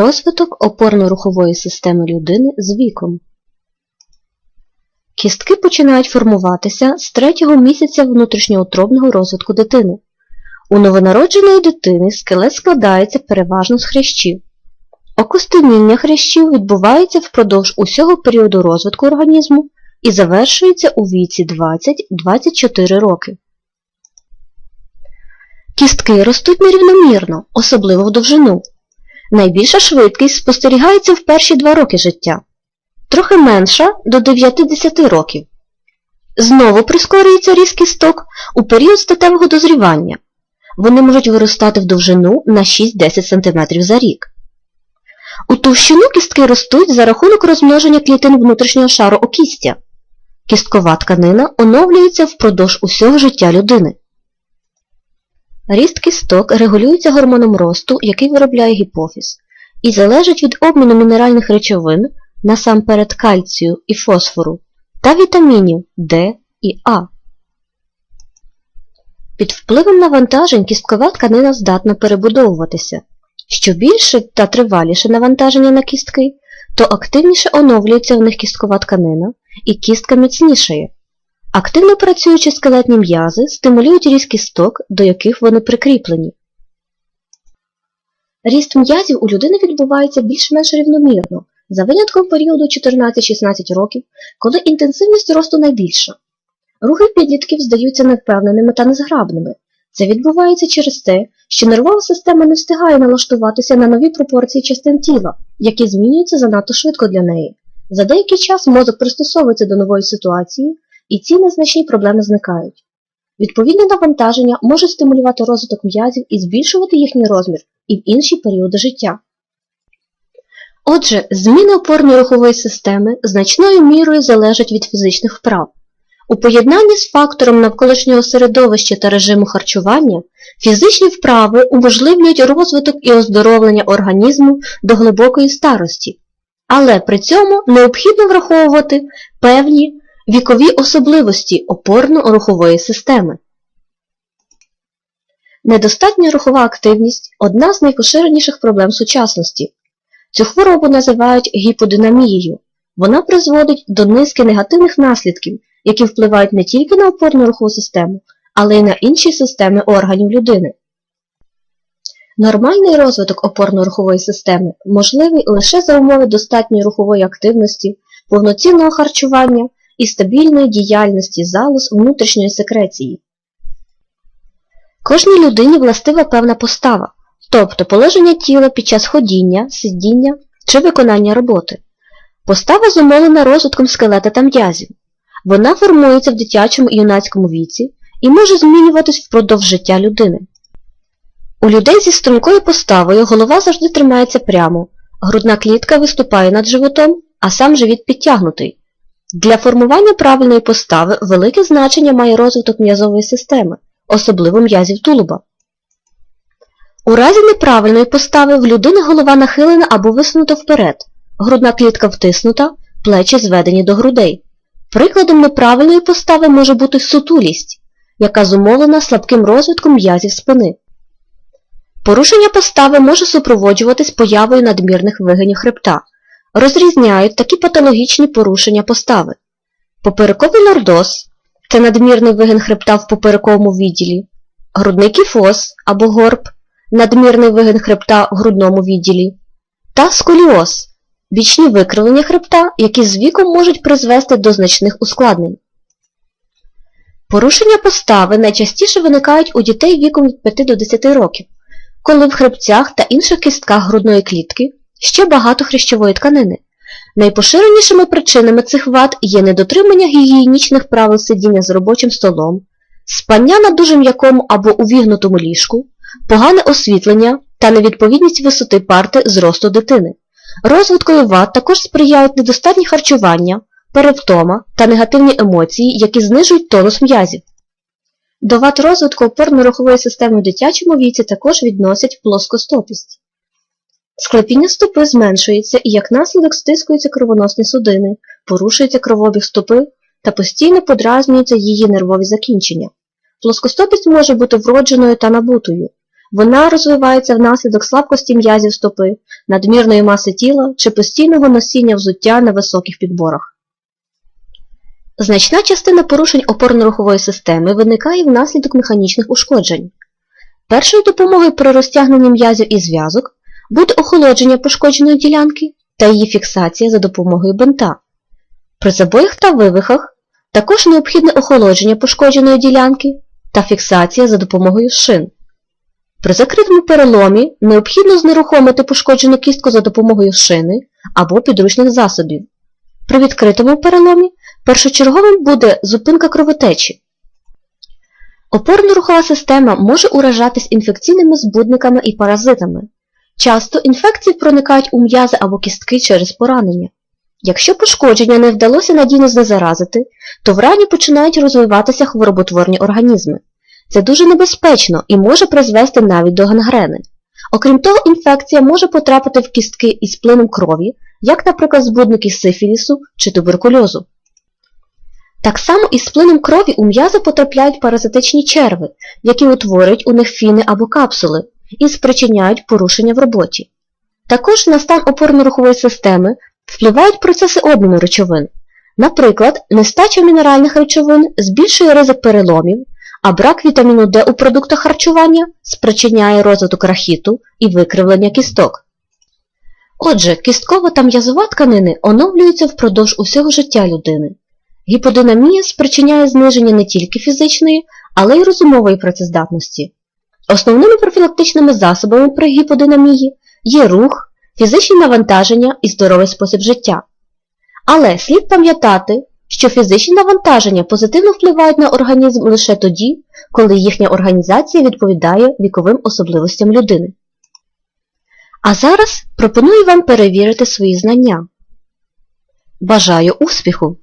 Розвиток опорно-рухової системи людини з віком. Кістки починають формуватися з третього місяця внутрішньоутробного розвитку дитини. У новонародженої дитини скелет складається переважно з хрящів. Окостеніння хрящів відбувається впродовж усього періоду розвитку організму і завершується у віці 20-24 роки. Кістки ростуть нерівномірно, особливо в довжину. Найбільша швидкість спостерігається в перші два роки життя, трохи менша до 9-10 років. Знову прискорюється ріст кісток у період статевого дозрівання. Вони можуть виростати в довжину на 6-10 см за рік. У товщину кістки ростуть за рахунок розмноження клітин внутрішнього шару окістя. Кісткова тканина оновлюється впродовж усього життя людини. Ріст кісток регулюється гормоном росту, який виробляє гіпофіз, і залежить від обміну мінеральних речовин, насамперед кальцію і фосфору, та вітамінів Д і А. Під впливом навантажень кісткова тканина здатна перебудовуватися. Що більше та триваліше навантаження на кістки, то активніше оновлюється в них кісткова тканина і кістка міцнішає. Активно працюючі скелетні м'язи стимулюють ріст кісток, до яких вони прикріплені. Ріст м'язів у людини відбувається більш-менш рівномірно, за винятком періоду 14-16 років, коли інтенсивність росту найбільша. Рухи підлітків здаються невпевненими та незграбними. Це відбувається через те, що нервова система не встигає налаштуватися на нові пропорції частин тіла, які змінюються занадто швидко для неї. За деякий час мозок пристосовується до нової ситуації, і ці незначні проблеми зникають. Відповідне навантаження може стимулювати розвиток м'язів і збільшувати їхній розмір і в інші періоди життя. Отже, зміни опорної рухової системи значною мірою залежать від фізичних вправ. У поєднанні з фактором навколишнього середовища та режиму харчування фізичні вправи уможливлюють розвиток і оздоровлення організму до глибокої старості, але при цьому необхідно враховувати певні вікові особливості опорно-рухової системи. Недостатня рухова активність одна з найпоширеніших проблем сучасності. Цю хворобу називають гіподинамією. Вона призводить до низки негативних наслідків, які впливають не тільки на опорну рухову систему, але й на інші системи органів людини. Нормальний розвиток опорно-рухової системи можливий лише за умови достатньої рухової активності, повноцінного харчування і стабільної діяльності залоз внутрішньої секреції. Кожній людині властива певна постава, тобто положення тіла під час ходіння, сидіння чи виконання роботи. Постава зумовлена розвитком скелета та м'язів. Вона формується в дитячому і юнацькому віці і може змінюватись впродовж життя людини. У людей зі стрункою поставою голова завжди тримається прямо, грудна клітка виступає над животом, а сам живіт підтягнутий. Для формування правильної постави велике значення має розвиток м'язової системи, особливо м'язів тулуба. У разі неправильної постави в людини голова нахилена або висунута вперед, грудна клітка втиснута, плечі зведені до грудей. Прикладом неправильної постави може бути сутулість, яка зумовлена слабким розвитком м'язів спини. Порушення постави може супроводжуватись появою надмірних вигинів хребта. Розрізняють такі патологічні порушення постави. Поперековий лордоз це надмірний вигин хребта в поперековому відділі, грудний кіфоз або горб, надмірний вигин хребта в грудному відділі, та сколіоз бічні викривлення хребта, які з віком можуть призвести до значних ускладнень. Порушення постави найчастіше виникають у дітей віком від 5 до 10 років, коли в хребцях та інших кістках грудної клітки ще багато хрящової тканини. Найпоширенішими причинами цих вад є недотримання гігієнічних правил сидіння з робочим столом, спання на дуже м'якому або увігнутому ліжку, погане освітлення та невідповідність висоти парти зросту дитини. Розвиткові вад також сприяють недостатні харчування, перевтома та негативні емоції, які знижують тонус м'язів. До вад розвитку опорно-рухової системи в дитячому віці також відносять плоскостопість. Склепіння стопи зменшується і як наслідок стискуються кровоносні судини, порушується кровообіг стопи та постійно подразнюються її нервові закінчення. Плоскостопість може бути вродженою та набутою. Вона розвивається внаслідок слабкості м'язів стопи, надмірної маси тіла чи постійного носіння взуття на високих підборах. Значна частина порушень опорно-рухової системи виникає внаслідок механічних ушкоджень. Першою допомогою при розтягненні м'язів і зв'язок буде охолодження пошкодженої ділянки та її фіксація за допомогою бинта. При забоях та вивихах також необхідне охолодження пошкодженої ділянки та фіксація за допомогою шин. При закритому переломі необхідно знерухомити пошкоджену кістку за допомогою шини або підручних засобів. При відкритому переломі першочерговим буде зупинка кровотечі. Опорно-рухова система може уражатись інфекційними збудниками і паразитами. Часто інфекції проникають у м'язи або кістки через поранення. Якщо пошкодження не вдалося надійно знезаразити, то в рані починають розвиватися хвороботворні організми. Це дуже небезпечно і може призвести навіть до гангрени. Окрім того, інфекція може потрапити в кістки із плином крові, як, наприклад, збудники сифілісу чи туберкульозу. Так само із плином крові у м'язи потрапляють паразитичні черви, які утворюють у них фіни або капсули і спричиняють порушення в роботі. Також на стан опорно-рухової системи впливають процеси обміну речовин. Наприклад, нестача мінеральних речовин збільшує ризик переломів, а брак вітаміну Д у продуктах харчування спричиняє розвиток рахіту і викривлення кісток. Отже, кісткова та м'язова тканини оновлюються впродовж усього життя людини. Гіподинамія спричиняє зниження не тільки фізичної, але й розумової працездатності. Основними профілактичними засобами при гіподинамії є рух, фізичні навантаження і здоровий спосіб життя. Але слід пам'ятати, що фізичні навантаження позитивно впливають на організм лише тоді, коли їхня організація відповідає віковим особливостям людини. А зараз пропоную вам перевірити свої знання. Бажаю успіху!